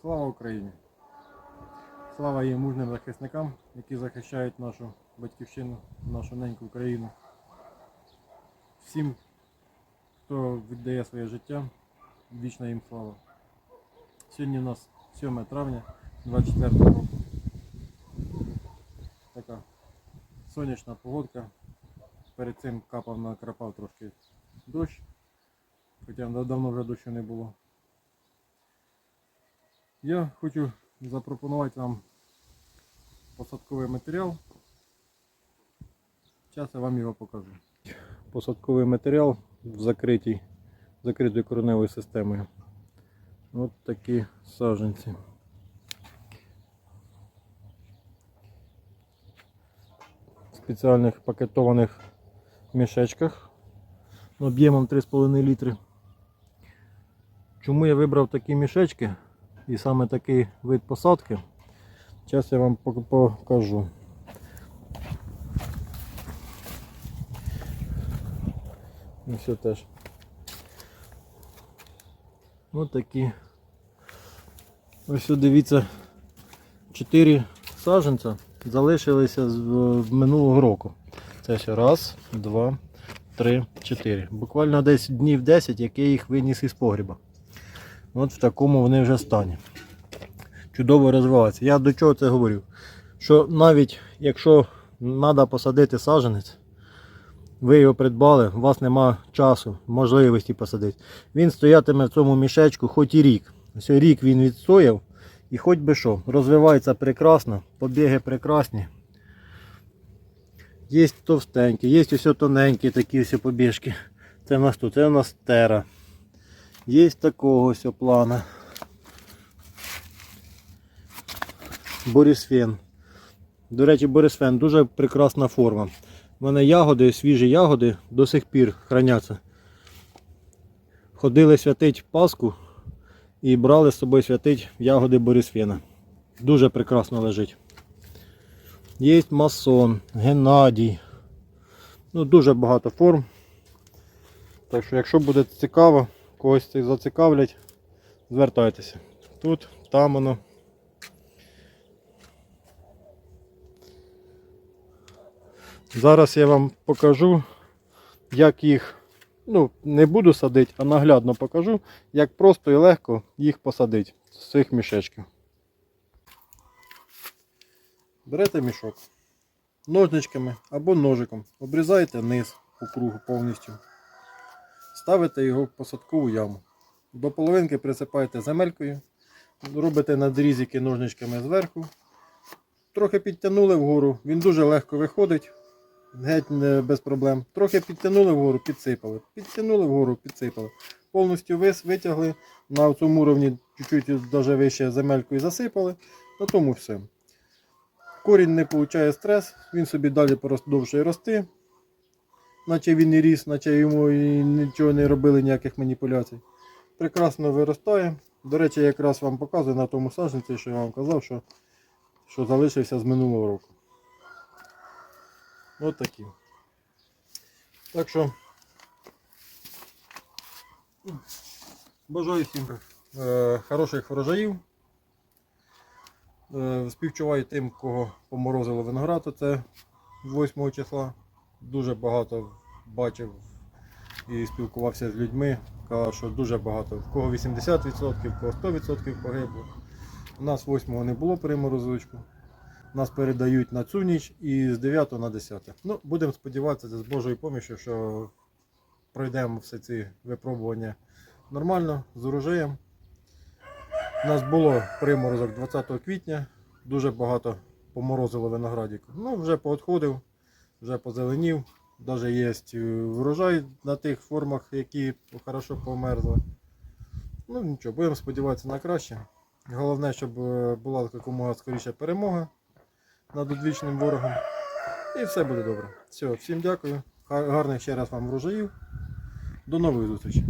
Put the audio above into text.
Слава Україні! Слава її мужним захисникам, які захищають нашу батьківщину, нашу неньку країну. Всім, хто віддає своє життя, вічна їм слава. Сьогодні у нас 7 травня 24 року. Така сонячна погодка. Перед цим капав накрапав трошки дощ, хоча давно вже дощу не було. Я хочу запропонувати вам посадковий матеріал. Зараз я вам його покажу. Посадковий матеріал в закритій, закритою кореневою системою. Ось такі саджанці. В спеціальних пакетованих мішечках об'ємом 3,5 літри. Чому я вибрав такі мішечки? І саме такий вид посадки. Зараз я вам покажу. Все теж. Ось такі. Ось дивіться, 4 саджанця залишилися з минулого року. Це ще раз, два, три, чотири. Буквально десь днів 10, як я їх виніс із погріба. От в такому вони вже стані. Чудово розвиваються. Я до чого це говорю? Що навіть якщо треба посадити саджанець, ви його придбали, у вас нема часу, можливості посадити. Він стоятиме в цьому мішечку хоч і рік. Ось рік він відстояв і хоч би що, розвивається прекрасно, побіги прекрасні. Є товстенькі, є ось тоненькі такі ось побіжки. Це в нас тут, це у нас тера. Є такого ось плана. Борисфен. До речі, Борисфен дуже прекрасна форма. У мене ягоди, свіжі ягоди до сих пір храняться. Ходили святить Пасху і брали з собою святить ягоди Борисфена. Дуже прекрасно лежить. Є масон, Геннадій. Ну, дуже багато форм. Так що, якщо буде цікаво, когось це зацікавлять, звертайтеся. Тут, там воно. Зараз я вам покажу, як їх, ну, не буду садити, а наглядно покажу, як просто і легко їх посадити з цих мішечків. Берете мішок ножничками або ножиком, обрізаєте низ по кругу повністю. Ставите його в посадкову яму. До половинки присипаєте земелькою, робите надрізики ножничками зверху. Трохи підтягнули вгору, він дуже легко виходить, геть не без проблем. Трохи підтягнули вгору, підсипали. Підтягнули вгору, підсипали. Повністю вис, витягли, на цьому уровні чуть-чуть даже вище земелькою засипали. На тому все. Корінь не получає стрес, він собі далі продовжує рости наче він і ріс, наче йому і нічого не робили, ніяких маніпуляцій. Прекрасно виростає. До речі, якраз вам показую на тому саджанці, що я вам казав, що, що залишився з минулого року. Ось такі. Так що бажаю всім е, хороших врожаїв. Е, співчуваю тим, кого поморозило виноград, це 8 числа дуже багато бачив і спілкувався з людьми. Казав, що дуже багато. В кого 80%, в кого 100% погибло. У нас 8-го не було приморозочку. Нас передають на цю ніч і з 9 на 10. Ну, будемо сподіватися, з Божою допомогою, що пройдемо всі ці випробування нормально, з урожаєм. У нас було приморозок 20 квітня, дуже багато поморозило виноградіку. Ну, вже поотходив вже позеленів. Навіть є врожай на тих формах, які хорошо померзли. Ну нічого, будемо сподіватися на краще. Головне, щоб е, була якомога скоріше перемога над одвічним ворогом. І все буде добре. Все, всім дякую. Га- Гарних ще раз вам врожаїв. До нової зустрічей.